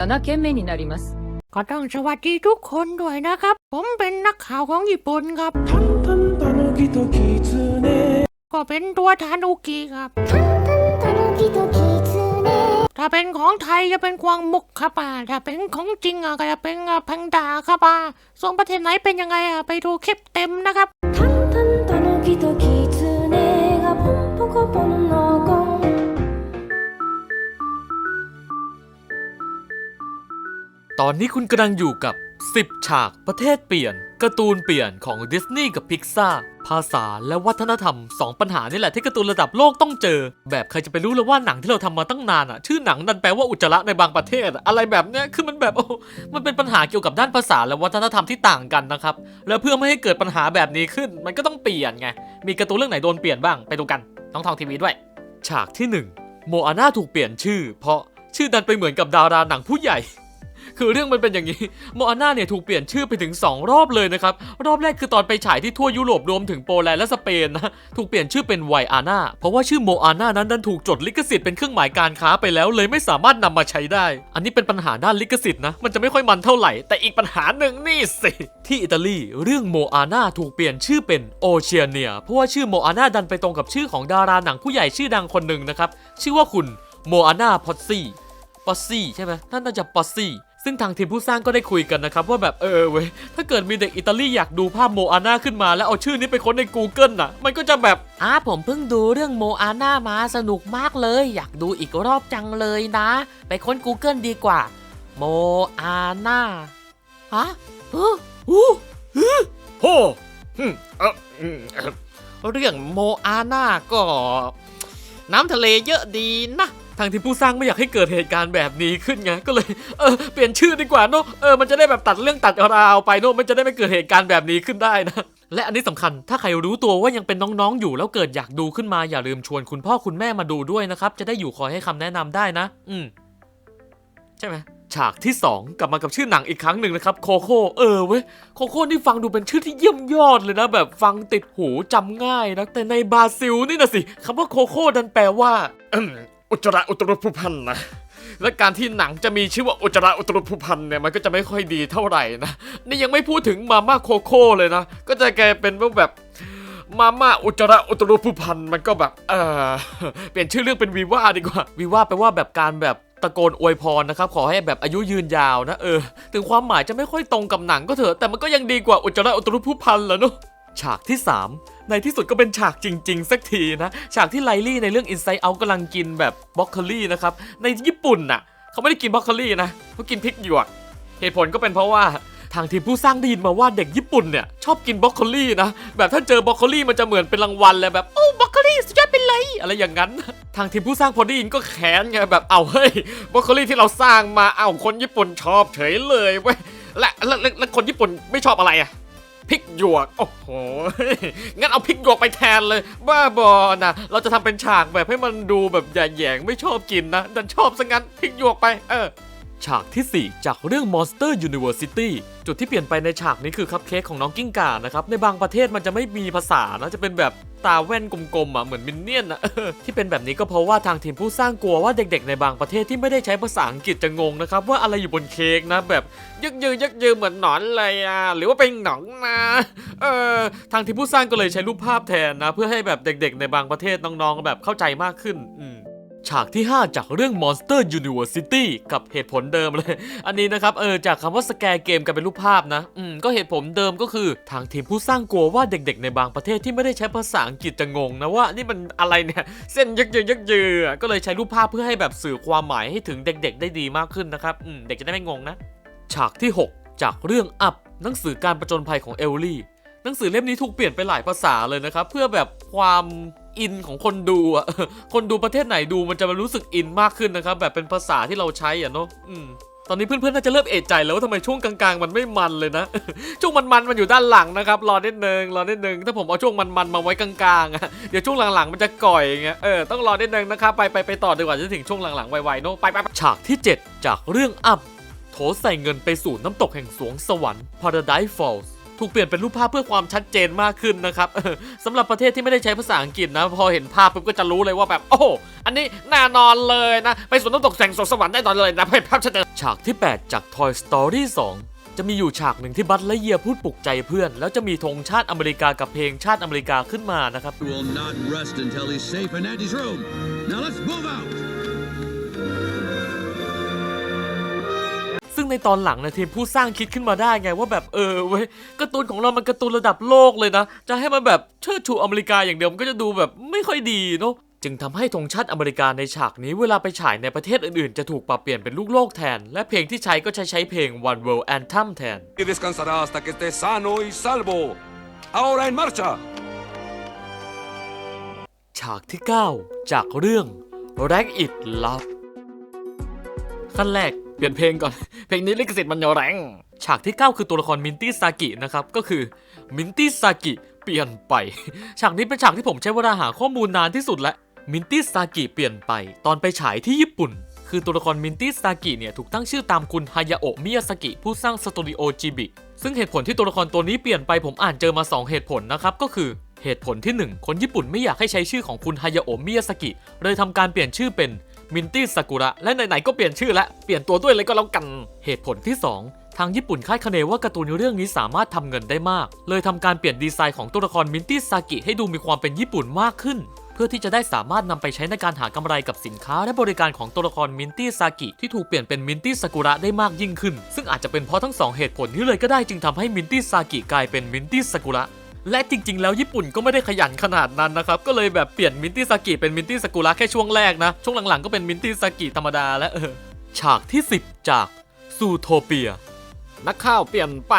7件目になります ก็ต้องสวัสดีทุกคนด้วยนะครับ ผมเป็นนักข่าวของญี่ปุ่นครับ タンタンタヌキとキツネ ก็เป็นตัวทานุกิครับ タヌキとキツネ ถ้าเป็นของไทยจะเป็นกวางมุกครับอ่าถ้าเป็นของจริงอ่ะก็จะเป็นอ่ะแพงดาครับอ่าส่วนประเทศไหนเป็นยังไงอ่ะไปดูคลิปเต็มนะครับ ตอนนี้คุณกำลังอยู่กับ 10 ฉากประเทศเปลี่ยนการ์ตูนเปลี่ยนของดิสนีย์กับพิกซาภาษาและวัฒนธรรม 2 ปัญหานี่แหละที่การ์ตูนระดับโลกต้องเจอ แบบใครจะไปรู้เลยว่าหนังที่เราทำมาตั้งนานอะ ชื่อหนังดันแปลว่าอุจจาระในบางประเทศอะอะไรแบบเนี้ยคือมันแบบโอ้มันเป็นปัญหาเกี่ยวกับด้านภาษาและวัฒนธรรมที่ต่างกันนะครับ แล้วเพื่อไม่ให้เกิดปัญหาแบบนี้ขึ้น มันก็ต้องเปลี่ยนไงมีการ์ตูนเรื่องไหนโดนเปลี่ยนบ้างไปดูกันน้องทองทีวีด้วย ฉากที่หนึ่งโมอาน่าถูกเปลี่ยนชื่อ เพราะชื่อดันไปเหมือนกับดาราหนังผู้ใหญ่ คือเรื่องมันเป็นอย่างนี้โมอาน่าเนี่ยถูกเปลี่ยนชื่อไปถึง 2 รอบเลยนะครับ รอบแรกคือตอนไปฉายที่ทั่วยุโรปรวมถึงโปแลนด์และสเปนนะถูกเปลี่ยนชื่อเป็นไวอาน่าเพราะว่าชื่อโมอาน่านั้นดันถูกจดลิขสิทธิ์เป็นเครื่องหมายการค้าไปแล้วเลยไม่สามารถนำมาใช้ได้ อันนี้เป็นปัญหาด้านลิขสิทธิ์นะมันจะไม่ค่อยมันเท่าไหร่ แต่อีกปัญหาหนึ่งนี่สิที่อิตาลีเรื่องโมอาน่าถูกเปลี่ยนชื่อเป็นโอเชียเนียเพราะว่าชื่อโมอาน่าดันไปตรงกับชื่อของดาราหนังผู้ใหญ่ชื่อดังคนหนึ่งนะครับชื่อว่าคุณโมอาน่าพอตซี่ปอสซี่ใช่ไหมนั่นน่าจะปอสซี่ ซึ่งทางทีมผู้สร้างก็ได้คุยกันนะครับว่าแบบเออเว้ยถ้าเกิดมีเด็กอิตาลีอยากดูภาพโมอาน่าขึ้นมา แล้วเอาชื่อนี้ไปค้นใน Google น่ะ มันก็จะแบบอ่าผมเพิ่งดูเรื่องโมอาน่ามาสนุกมากเลย อยากดูอีกรอบจังเลยนะ ไปค้น Google ดีกว่าโมอาน่าฮะเอออู้ฮึโหหึเอออืมเอ่อเรื่องโมอาน่าก็ น้ำทะเลเยอะดีนะ ทางที่ผู้สร้างไม่อยากให้เกิดเหตุการณ์แบบนี้ขึ้นไงก็เลยเออเปลี่ยนชื่อดีกว่าเนอะเออมันจะได้แบบตัดเรื่องตัดราวไปเนอะมันจะได้ไม่เกิดเหตุการณ์แบบนี้ขึ้นได้นะและอันนี้สำคัญ ถ้าใครรู้ตัวว่ายังเป็นน้องๆ อยู่แล้วเกิดอยากดูขึ้นมาอย่าลืมชวนคุณพ่อคุณแม่มาดูด้วยนะครับ จะได้อยู่คอยให้คำแนะนำได้นะ อืม ใช่ไหมฉากที่ 2 กลับมากับชื่อหนังอีกครั้งหนึ่งนะครับโคโค่เออเว้ยโคโค่นี่ฟังดูเป็นชื่อที่เยี่ยมยอดเลยนะ แบบฟังติดหูจำง่ายนะแต่ในบราซิลนี่นะสิคำว่าโคโค่ดันแปลว่า อุจจาระอุตรุพุพันธ์นะและการที่หนังจะมีชื่อว่าอุจจาระอุตรุพุพันธ์เนี่ยมันก็จะไม่ค่อยดีเท่าไหร่นะนี่ยังไม่พูดถึงมาม่าโคโค่เลยนะก็จะกลายเป็นว่าแบบมาม่าอุจระอุตรุพุพันธ์มันก็แบบเออเปลี่ยนชื่อเรื่องเป็นวีว่าดีกว่าวีว่าแปลว่าแบบการแบบตะโกนอวยพรนะครับขอให้แบบอายุยืนยาวนะเออ ถึงความหมายจะไม่ค่อยตรงกับหนังก็เถอะแต่มันก็ยังดีกว่าอุจระอุตรุพุพันธ์แหละเนอะ ฉากที่ 3 ในที่สุดก็เป็นฉากจริง ๆ สักทีนะ ฉากที่ไลลี่ในเรื่อง Inside Out กำลังกินแบบบล็อกโคลี่นะครับ ในญี่ปุ่นน่ะ เขาไม่ได้กินบล็อกโคลี่นะเขากินพริกหยวก เหตุผลก็เป็นเพราะว่าทางทีมผู้สร้างได้ยินมาว่าเด็กญี่ปุ่นเนี่ย ชอบกินบรอกโคลี่นะ แบบถ้าเจอบรอกโคลี่มันจะเหมือนเป็นรางวัลเลยแบบ โอ้บรอกโคลี่สุดยอดไปเลย อะไรอย่างนั้น ทางทีมผู้สร้างพอได้ยินก็แค้นไงแบบเอาเฮ้ยบรอกโคลี่ที่เราสร้างมาเอาคนญี่ปุ่นชอบเฉยเลยเว้ยและและและและคนญี่ปุ่นไม่ชอบอะไรอะ พริกหยวก โอ้โห งั้นเอาพริกหยวกไปแทนเลย บ้าบอนะเราจะทำเป็นฉากแบบให้มันดูแบบแย่ๆไม่ชอบกินนะดันชอบซะงั้นพริกหยวกไป เออ ฉากที่ 4 จากเรื่อง Monster University จุดที่เปลี่ยนไปในฉากนี้คือคัพเค้กของน้องกิ้งก่านะครับ ในบางประเทศมันจะไม่มีภาษานะจะเป็นแบบตาแว่นกลมๆอะเหมือนมินเนี่ยนอะที่เป็นแบบนี้ก็เพราะว่าทางทีมผู้สร้างกลัวว่าเด็กๆ ในบางประเทศที่ไม่ได้ใช้ภาษาอังกฤษจะงงนะครับว่าอะไรอยู่บนเค้กนะแบบยึกยือยึกยือเหมือนหนอนเลยอะหรือว่าเป็นหนองนะเออทางทีมผู้สร้างก็เลยใช้รูปภาพแทนนะ เพื่อให้แบบเด็ก ๆ ในบางประเทศน้องๆแบบเข้าใจมากขึ้นอืม ฉากที่ 5 จากเรื่อง Monster University กับเหตุผลเดิมเลย อันนี้นะครับ เออ จากคำว่าสแกร์เกมกลายเป็นรูปภาพนะ อืม ก็เหตุผลเดิมก็คือ ทางทีมผู้สร้างกลัวว่าเด็กๆ ในบางประเทศที่ไม่ได้ใช้ภาษาอังกฤษจะงงนะว่า นี่มันอะไรเนี่ย เส้นยักยือยักยือก็เลยใช้รูปภาพเพื่อให้แบบสื่อความหมายให้ถึงเด็กๆ ได้ดีมากขึ้นนะครับ อืม เด็กจะได้ไม่งงนะ ฉากที่ 6 จากเรื่องอัพหนังสือการประจนภัยของเอลลี่ หนังสือเล่มนี้ถูกเปลี่ยนไปหลายภาษาเลยนะครับเพื่อแบบความ อินของคนดูอะ คนดูประเทศไหนดูมันจะมารู้สึกอินมากขึ้นนะครับ แบบเป็นภาษาที่เราใช้อะเนาะอืมตอนนี้เพื่อนๆน่าจะเริ่มเอะใจแล้วว่าทำไมช่วงกลางๆ มันไม่มันเลยนะ ช่วงมันๆมันอยู่ด้านหลังนะครับ รอนิดนึงรอนิดนึงถ้าผมเอาช่วงมันๆมาไว้กลางๆอะเดี๋ยวช่วงหลังๆมันจะก่อยอย่างเงี้ยเออต้องรอนิดนึงนะครับไปไปไปต่อดีกว่าจะถึงช่วงหลังๆไวๆเนาะไปไปฉากที่ 7 จากเรื่องอัพโถใส่เงินไปสู่น้ำตกแห่งสวงสวรรค์ Paradise Falls ถูกเปลี่ยนเป็นรูปภาพเพื่อความชัดเจนมากขึ้นนะครับสำหรับประเทศที่ไม่ได้ใช้ภาษาอังกฤษนะ พอเห็นภาพปุ๊บก็จะรู้เลยว่าแบบโอ้อันนี้แน่นอนเลยนะ ไปสวนน้ำตกแสงสวงสวรรค์แน่นอนเลยนะเพราะภาพชัดเจนฉากที่ 8 จาก Toy Story 2จะมีอยู่ฉากหนึ่งที่บัตและเยียพูดปลุกใจเพื่อน แล้วจะมีธงชาติอเมริกากับเพลงชาติอเมริกาขึ้นมานะครับ ในตอนหลังนะทีมผู้สร้างคิดขึ้นมาได้ไงว่าแบบเออเว้ยการ์ตูนของเรามันการ์ตูนระดับโลกเลยนะ จะให้มันแบบเชิดชูอเมริกาอย่างเดียวมันก็จะดูแบบไม่ค่อยดีเนาะจึงทำให้ธงชาติอเมริกาในฉากนี้เวลาไปฉายในประเทศอื่นๆ จะถูกปรับเปลี่ยนเป็นลูกโลกแทน และเพลงที่ใช้ก็จะใช้เพลง One World Anthem แทน y descansará hasta que esté sano y salvo. Ahora en marcha. ฉากที่ 9 จากเรื่อง Rack It Love ขั้นแรก เปลี่ยนเพลงก่อน เพลงนี้ลิขสิทธิ์มันแรง ฉากที่ 9 คือตัวละครมินตี้ซากินะครับ ก็คือมินตี้ซากิเปลี่ยนไป ฉากนี้เป็นฉากที่ผมใช้เวลาหาข้อมูลนานที่สุดและมินตี้ซากิเปลี่ยนไป ตอนไปฉายที่ญี่ปุ่น คือตัวละครมินตี้ซากิเนี่ยถูกตั้งชื่อตามคุณฮายาโอะมิยาสกิผู้สร้างสตูดิโอจิบิซึ่งเหตุผลที่ตัวละครตัวนี้เปลี่ยนไปผมอ่านเจอมา 2 เหตุผลนะครับก็คือเหตุผลที่ 1 คนญี่ปุ่นไม่อยากให้ใช้ชื่อของคุณฮายาโอะมิยาสกิเลยทำการเปลี่ยนชื่อเป็น มินตี้ซากุระ และไหนๆก็เปลี่ยนชื่อและเปลี่ยนตัวด้วยเลยก็แล้วกัน เหตุผลที่ 2 ทางญี่ปุ่นคาดคะเนว่าการ์ตูนเรื่องนี้สามารถทำเงินได้มาก เลยทำการเปลี่ยนดีไซน์ของตัวละครมินตี้ซากิให้ดูมีความเป็นญี่ปุ่นมากขึ้น เพื่อที่จะได้สามารถนำไปใช้ในการหากำไรกับสินค้าและบริการของตัวละครมินตี้ซากิที่ถูกเปลี่ยนเป็นมินตี้ซากุระได้มากยิ่งขึ้น ซึ่งอาจจะเป็นเพราะทั้งสองเหตุผลนี้เลยก็ได้จึงทำให้มินตี้ซากิกลายเป็นมินตี้ซากุระ และจริง ๆ แล้วญี่ปุ่นก็ไม่ได้ขยันขนาดนั้นนะครับ ก็เลยแบบเปลี่ยนมินตี้ซากิเป็นมินตี้ซากุระแค่ช่วงแรกนะ ช่วงหลังๆก็เป็นมินตี้ซากิธรรมดาและเออฉากที่ 10 จากซูโทเปียนักข่าวเปลี่ยนไป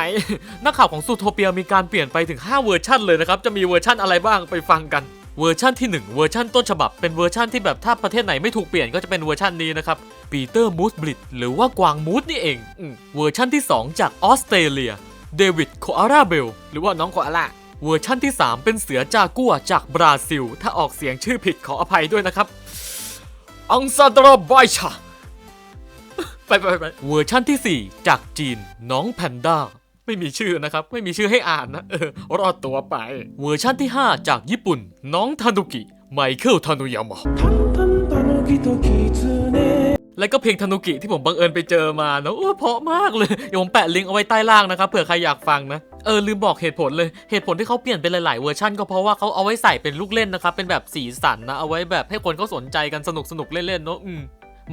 นักข่าวของซูโทเปียมีการเปลี่ยนไปถึง 5 เวอร์ชันเลยนะครับ จะมีเวอร์ชันอะไรบ้างไปฟังกัน เวอร์ชันที่ 1 เวอร์ชันต้นฉบับ เป็นเวอร์ชันที่แบบถ้าประเทศไหนไม่ถูกเปลี่ยนก็จะเป็นเวอร์ชันนี้นะครับ ปีเตอร์มูสบลิดหรือว่ากวางมูสนี่เองอืมเวอร์ชันที่ 2 จากออสเตรเลีย เดวิดโคอาราเบล หรือว่าน้องโคอาล่า เวอร์ชั่นที่ 3 เป็นเสือจากัวจากบราซิล ถ้าออกเสียงชื่อผิดขออภัยด้วยนะครับ อังซาดรบายชาไปไปไปเวอร์ชั่นที่ 4 จากจีน น้องแพนด้า ไม่มีชื่อนะครับ ไม่มีชื่อให้อ่านนะ เออ รอดตัวไป เวอร์ชั่นที่ 5 จากญี่ปุ่น น้องทานุกิ ไมเคิลทานุยามะ แล้วก็เพลงทานุกิที่ผมบังเอิญไปเจอมาเนาะโอ้เพาะมากเลย เดี๋ยวผมแปะลิงก์เอาไว้ใต้ล่างนะครับเผื่อใครอยากฟังนะ เออลืมบอกเหตุผลเลย เหตุผลที่เขาเปลี่ยนเป็นหลาย ๆ เวอร์ชันก็เพราะว่าเขาเอาไว้ใส่เป็นลูกเล่นนะครับ เป็นแบบสีสันนะ เอาไว้แบบให้คนเขาสนใจกันสนุกสนุกเล่น ๆ เนาะอืม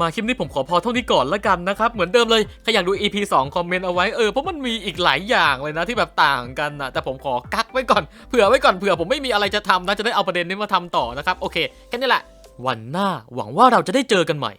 มาคลิปนี้ผมขอพอเท่านี้ก่อนแล้วกันนะครับ เหมือนเดิมเลย ใครอยากดู EP 2 คอมเมนต์เอาไว้ เออ เพราะมันมีอีกหลายอย่างเลยนะที่แบบต่างกันนะแต่ผมขอกักไว้ก่อน เผื่อไว้ก่อน เผื่อผมไม่มีอะไรจะทำนะ จะได้เอาประเด็นนี้มาทำต่อนะครับ โอเค แค่นี้แหละ วันหน้าหวังว่าเราจะได้เจอกันใหม่